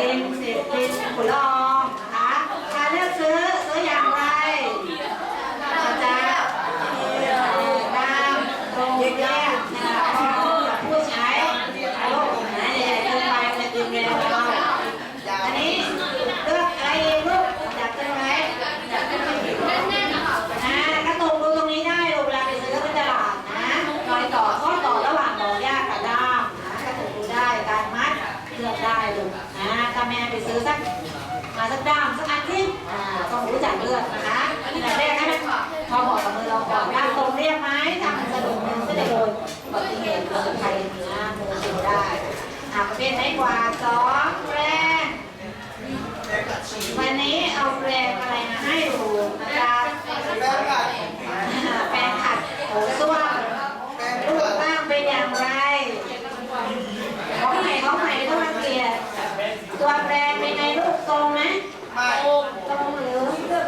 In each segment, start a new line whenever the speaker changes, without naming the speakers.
เต็มเศษเป็นผลออกนะคะการเลือกซื้อ ลือกได้ลูกนะถ้าแม่ไปซื้อสักมาสักด้ามสักอันที่อ่าต้องรู้จักเลือกนะคะแต่แรกให้มันพอเหมาะกับมือเราก่อนด้ามตรงเรียบไหมถ้ามันสะดุดมือก็จะโดนอุบัติเหตุเกิดภัยนะมือดูได้อ่าประเภทไม้กว่าสองแรงวันนี้เอาแรงอะไรมาให้ดู งไหมไม่ตรงหรือเลืก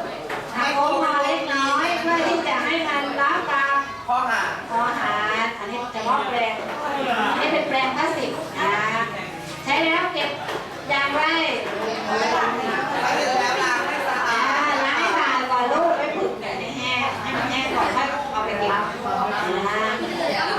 หาโกงมาเล็กน้อยเพื่อที่จะให้มันรับปลาข้อหาข้อหาอันนี้จะมอบแปลงอันนี้เป็นแปลงพลาสติกนะใช้แล้วเก็บยางไว้ก่อนลูกไปผึ่งให้แห้งให้มันแห้งก่อนค่อยเอาไปเก็บนะ